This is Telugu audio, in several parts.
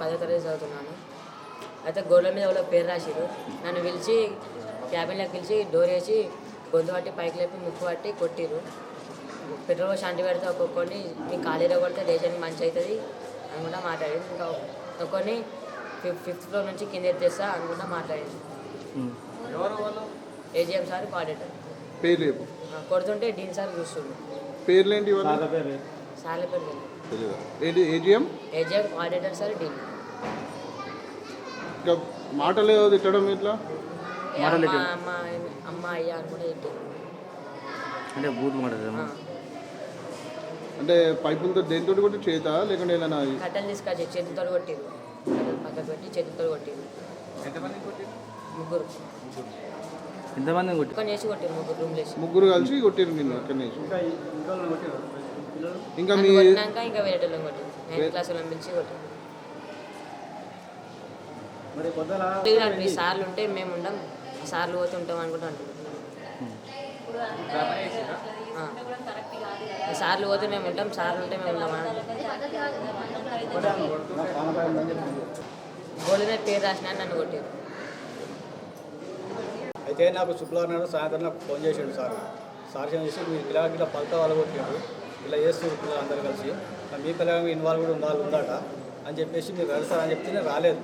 పదో తరగతి చదువుతున్నాను. అయితే గోడల మీద వాళ్ళ పేరు రాసిరు నన్ను పిలిచి క్యాబిన్లోకి పిలిచి డోర్ వేసి గొంతు పట్టి పైకి లేపి ముక్కు పట్టి కొట్టిరు పెట్రోల్ పోసి అంటి పెడితే ఒక్కొక్కరిని మీ ఖాళీలో కొడితే దేశానికి మంచి అవుతుంది అనుకుంటా మాట్లాడింది. ఇంకా ఒక్కొక్కరిని ఫిఫ్త్ ఫిఫ్త్ ఫ్లోర్ నుంచి కింద ఎత్తేస్తా అనుకుంటా మాట్లాడింది. AGM sir coordinator. పేరు కొడుతుంటే డీన్ సార్ చూస్తుండు. పేర్లేంటి ఇవాళ సార్ల పేరు తెలియదు. తెలియదా ఏంటి AGM? AGM coordinator sir dean. ఇంకా మాటలు తిట్టడం ఇట్లా? అంటే బూత్ మాట అంటే పైపులతో దేనితో కొట్టి చేత? లేకుంటే ఏదైనా కట్టెలు తీసుకొచ్చి చేతులతో కొట్టిరు. కట్టెలు పక్కకు పెట్టి చేతులతో కొట్టిరు. ముగ్గురు. ఎంతమంది కొట్టి చేసి కొట్టిరు ముగ్గురు రూమ్ లేసి ముగ్గురు కలిసి కొట్టిరు నిన్ను అక్కడి నుంచి ఇంకా మీ ఇంకా వేరే వాళ్ళని కొట్టిరు? నైన్త్ క్లాస్ వాళ్ళని పిలిచి కొట్టిరు. మీ సార్లు ఉంటే మేము ఉండం సార్లు పోతే ఉంటాం అనుకుంటా. ఆ. సార్లు పోతే మేము ఉంటాం సార్లు ఉంటే మేము ఉంటాం అని గోడ మీద పేరు రాసిన నన్ను కొట్టారు. అయితే నాకు శుక్రవారం నాడు సాయంత్రం నాకు ఫోన్ చేసాడు సార్. సార్ ఏం చేసి మీరు ఇలా ఇలా పలక వాళ్ళగొట్టాడు ఇలా చేస్తారు పిల్లలు అందరు కలిసి. మీ పిల్లలు ఇన్వాల్వ్ కూడా ఉండాలి ఉందట అని చెప్పేసి మీరు సార్ అని చెప్తే నేను రాలేదు.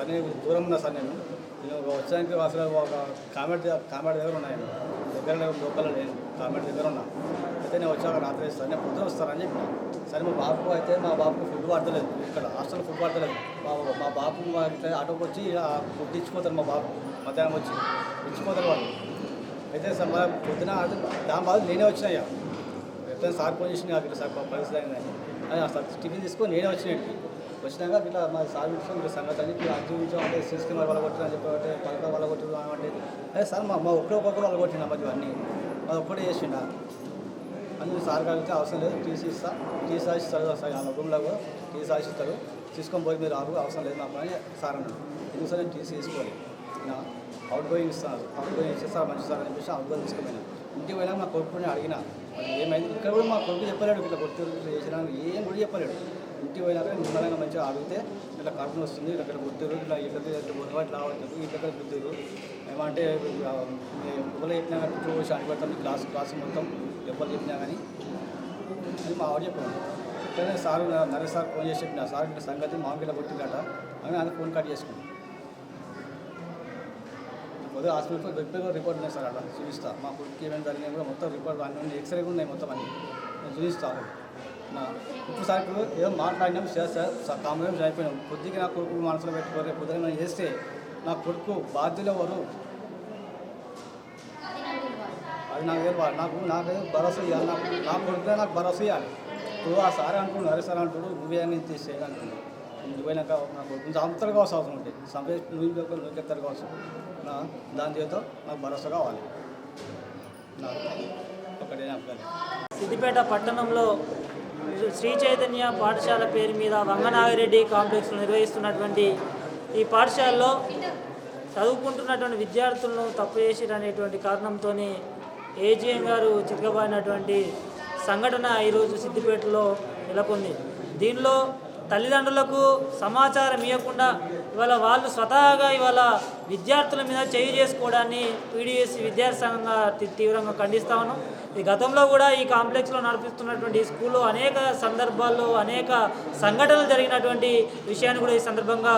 సార్ నేను దూరం ఉన్నా సార్ నేను నేను వచ్చడానికి అసలు ఒక కామెడ్ కామెడ్ దగ్గర ఉన్నాను దగ్గర లోపల నేను కామెడ్ దగ్గర ఉన్నా. అయితే నేను వచ్చాక రాత్రి సార్ నేను పొద్దున వస్తానని చెప్పి సరే మా బాబుకు అయితే మా బాబుకు ఫుడ్ పడతలేదు. ఇక్కడ హాస్టల్ ఫుడ్ పడతలేదు. మా మా బాబు మా ఇట్లా ఆటోకి వచ్చి ఫుడ్ ఇచ్చిపోతారు మా బాబు. మధ్యాహ్నం వచ్చి ఇచ్చిపోతారు వాళ్ళు. అయితే సార్ మా పొద్దున దాని బాధ నేనే వచ్చినాయ్యా ఎప్పుడైనా సార్ ఫోన్ చేసిన సార్ పరిస్థితి అయిందని. సార్ టిఫిన్ తీసుకొని నేనే వచ్చినాయి వచ్చినాక ఇట్లా మా సార్ విషయం ఇట్లా సంగతి అని ఇట్లా అర్థం అంటే వాళ్ళ కొట్టిన అని చెప్పి పలక వాళ్ళ కొట్టిన అంటే అదే సార్ మా మా ఒక్కడే ఒక్కొక్కరు వాళ్ళ కొట్టిన మధ్య అన్నీ. అది ఒక్కటే చేసిండ. అని సార్ కలిగితే అవసరం లేదు టీసీ ఇస్తా టీసీ ఇస్తారు సార్ ఆ రూమ్లో కూడా టీసీ ఇస్తారు. తీసుకొని పోయి మీరు ఆరు అవసరం లేదు నా పని సార్ అన్నాడు. ఎందుకు సార్ నేను టీసీ తీసుకోవాలి. అవుట్ గోయింగ్ ఇస్తాను అవుట్ గోయింగ్ ఇస్తే సార్ మంచి సార్ అని చెప్పేసి అవుట్ గోయింగ్ తీసుకుపోయినా. ఇంటికి పోయినా మా కొడుకుని అడిగిన ఏమైంది? ఇక్కడ కూడా మా కొడుకు చెప్పలేడు ఇట్లా కొడుకు చేసినా ఏం కూడా చెప్పలేడు. ఇంటికి పోయినాక నిమ్మలంగా మంచిగా అడిగితే ఇట్లా కడుపున వస్తుంది. ఇక్కడ గుర్తురు ఇట్లా ఇట్లా ఇట్లా రావద్దు ఇట్లా అవుతుంది గుర్తురు ఏమంటే ఎవరు చెప్పినా కానీ చూసి అడిగడతాం క్లాస్ క్లాస్ మొత్తం ఎవరు చెప్పినా కానీ. అని మా ఆవిడ చెప్పాను సార్ నరేష్ సార్ ఫోన్ చేసి చెప్పిన సార్ ఇట్లా సంగతి మామూలు గుర్తుకట. అని ఆయన ఫోన్ కట్ చేసుకున్నాను ఉదయం హాస్పిటల్ రిపేర్ రిపోర్ట్ ఉన్నాయి సార్ అక్కడ. చూపిస్తా. మా కొడుకు ఏమైనా జరిగినా కూడా మొత్తం రిపోర్ట్ అన్నీ ఎక్స్రే కూడా ఉన్నాయి మొత్తం అన్ని. నేను చూపిస్తాను ఇప్పుడు సార్ ఏదో మాట్లాడినాం సార్ సార్ అయిపోయినాం కొద్దిగా నా కొడుకు మనసులో పెట్టుకోరు పొద్దున మనం చేస్తే నా కొడుకు బాధ్యులు ఎవరు? అది నాకు తెలియదు నాకు నాకు భరోసా ఇవ్వాలి నాకు నా కొడుకునే నాకు భరోసా ఇవ్వాలి ఇప్పుడు ఆ సార్ అంటున్నాడు అరే సార్ అంటుడు నువ్వే నేను తీసేయాలి అంటున్నాడు. నువ్వు పోయినాక నా కొడుకు అంతరు కావాల్సిన అవసరం ఉంటుంది సంపే నువ్వు నువ్వు ఎత్తరు కావచ్చు. నా దాని చేత నాకు భరోసా కావాలి. నాకు ఒకటే అబ్బాయి సిద్దిపేట పట్టణంలో శ్రీ చైతన్య పాఠశాల పేరు మీద వంగనాగిరెడ్డి కాంప్లెక్స్లో నిర్వహిస్తున్నటువంటి ఈ పాఠశాలలో చదువుకుంటున్నటువంటి విద్యార్థులను తప్పు చేసిరనేటువంటి కారణంతో ఏజీఎం గారు చితకబాయినటువంటి సంఘటన ఈరోజు సిద్దిపేటలో నెలకొంది. దీనిలో తల్లిదండ్రులకు సమాచారం ఇవ్వకుండా ఇవాళ వాళ్ళు స్వతహాగా ఇవాళ విద్యార్థుల మీద చేయి చేసుకోవడాన్ని పీడిఎస్ విద్యార్థి సంఘంగా తీవ్రంగా ఖండిస్తా ఉన్నాం. ఈ గతంలో కూడా ఈ కాంప్లెక్స్లో నడిపిస్తున్నటువంటి స్కూల్లో అనేక సందర్భాల్లో అనేక సంఘటనలు జరిగినటువంటి విషయాన్ని కూడా ఈ సందర్భంగా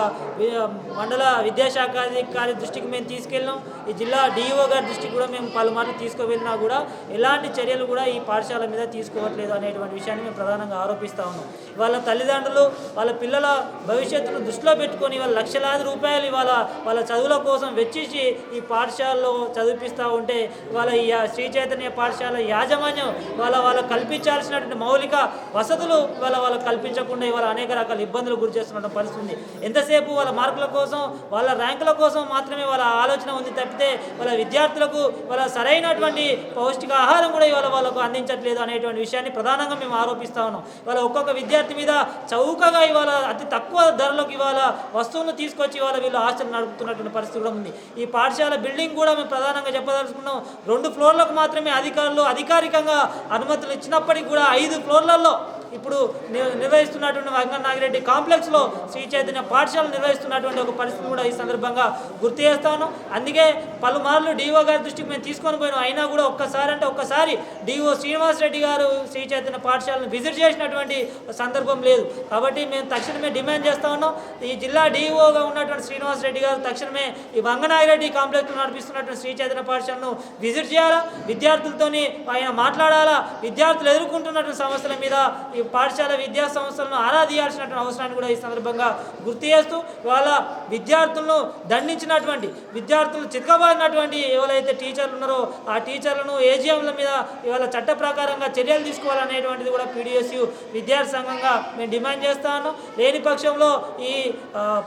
మండల విద్యాశాఖాధికారి దృష్టికి మేము తీసుకెళ్ళాం ఈ జిల్లా డిఈఓ గారి దృష్టికి కూడా మేము పలుమార్లు తీసుకువెళ్ళినా కూడా ఎలాంటి చర్యలు కూడా ఈ పాఠశాల మీద తీసుకోవట్లేదు అనేటువంటి విషయాన్ని మేము ప్రధానంగా ఆరోపిస్తా ఉన్నాం. వాళ్ళ తల్లిదండ్రులు వాళ్ళ పిల్లల భవిష్యత్తును దృష్టిలో పెట్టుకొని వాళ్ళ లక్షలాది రూపాయలు ఇవాళ వాళ్ళ చదువుల కోసం వెచ్చించి ఈ పాఠశాలలో చదివిపిస్తూ ఉంటే వాళ్ళ ఈ శ్రీ చైతన్య పాఠశాల యాజమాన్యం వాళ్ళ వాళ్ళకు కల్పించాల్సినటువంటి మౌలిక వసతులు వాళ్ళ వాళ్ళకు కల్పించకుండా ఇవాళ అనేక రకాల ఇబ్బందులు గురి చేస్తున్న పరిస్థితి ఉంది ఎంతసేపు వాళ్ళ మార్కుల కోసం వాళ్ళ ర్యాంకుల కోసం మాత్రమే వాళ్ళ ఆలోచన ఉంది తప్పితే వాళ్ళ విద్యార్థులకు వాళ్ళ సరైనటువంటి పౌష్టిక ఆహారం కూడా ఇవాళ వాళ్ళకు అందించట్లేదు అనేటువంటి విషయాన్ని ప్రధానంగా మేము ఆరోపిస్తా ఉన్నాం. వాళ్ళ ఒక్కొక్క విద్యార్థి మీద చౌకగా ఇవాళ అతి తక్కువ ధరలకు ఇవాళ వస్తువులను తీసుకొచ్చి ఇవాళ వీళ్ళు హాస్టల్ నడుపుతున్నటువంటి పరిస్థితి కూడా ఉంది. ఈ పాఠశాల బిల్డింగ్ కూడా మేము ప్రధానంగా చెప్పదలుచుకున్నాం. రెండు ఫ్లోర్లకు మాత్రమే అధికారులు అధికారికంగా అనుమతులు ఇచ్చినప్పటికీ కూడా ఐదు ఫ్లోర్లలో ఇప్పుడు ని- నిర్వహిస్తున్నటువంటి వంగన్ నాగిరెడ్డి కాంప్లెక్స్లో శ్రీ చైతన్య పాఠశాల నిర్వహిస్తున్నటువంటి ఒక పరిస్థితి కూడా ఈ సందర్భంగా గుర్తు చేస్తాను. అందుకే పలుమార్లు డిఓ గారి దృష్టికి మేము తీసుకొని పోయినాం. అయినా కూడా ఒక్కసారి అంటే ఒక్కసారి డిఓ శ్రీనివాస్ రెడ్డి గారు శ్రీ చైతన్య పాఠశాలను విజిట్ చేసినటువంటి సందర్భం లేదు. కాబట్టి మేము తక్షణమే డిమాండ్ చేస్తా ఉన్నాం. ఈ జిల్లా డిఓగా ఉన్నటువంటి శ్రీనివాస్ రెడ్డి గారు తక్షణమే ఈ వంగనాగిరెడ్డి కాంప్లెక్స్లో నడిపిస్తున్నటువంటి శ్రీ చైతన్య పాఠశాలను విజిట్ చేయాలా? విద్యార్థులతోని ఆయన మాట్లాడాలా? విద్యార్థులు ఎదుర్కొంటున్నటువంటి సమస్యల మీద ఈ పాఠశాల విద్యా సంస్థలను ఆరాధియాల్సినటువంటి అవసరాన్ని కూడా ఈ సందర్భంగా గుర్తు చేస్తూ ఇవాళ విద్యార్థులను దండించినటువంటి విద్యార్థులు చితకబారినటువంటి ఎవరైతే టీచర్లు ఉన్నారో ఆ టీచర్లను ఏజీఎంల మీద ఇవాళ చట్ట ప్రకారంగా చర్యలు తీసుకోవాలనేటువంటిది కూడా పీడిఎస్యు విద్యార్థి సంఘంగా మేము డిమాండ్ చేస్తాను లేని పక్షంలో ఈ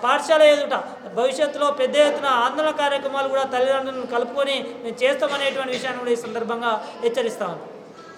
పాఠశాల ఎదుట భవిష్యత్తులో పెద్ద ఎత్తున ఆందోళన కార్యక్రమాలు కూడా తల్లిదండ్రులను కలుపుకొని మేము చేస్తామనేటువంటి విషయాన్ని కూడా ఈ సందర్భంగా హెచ్చరిస్తాను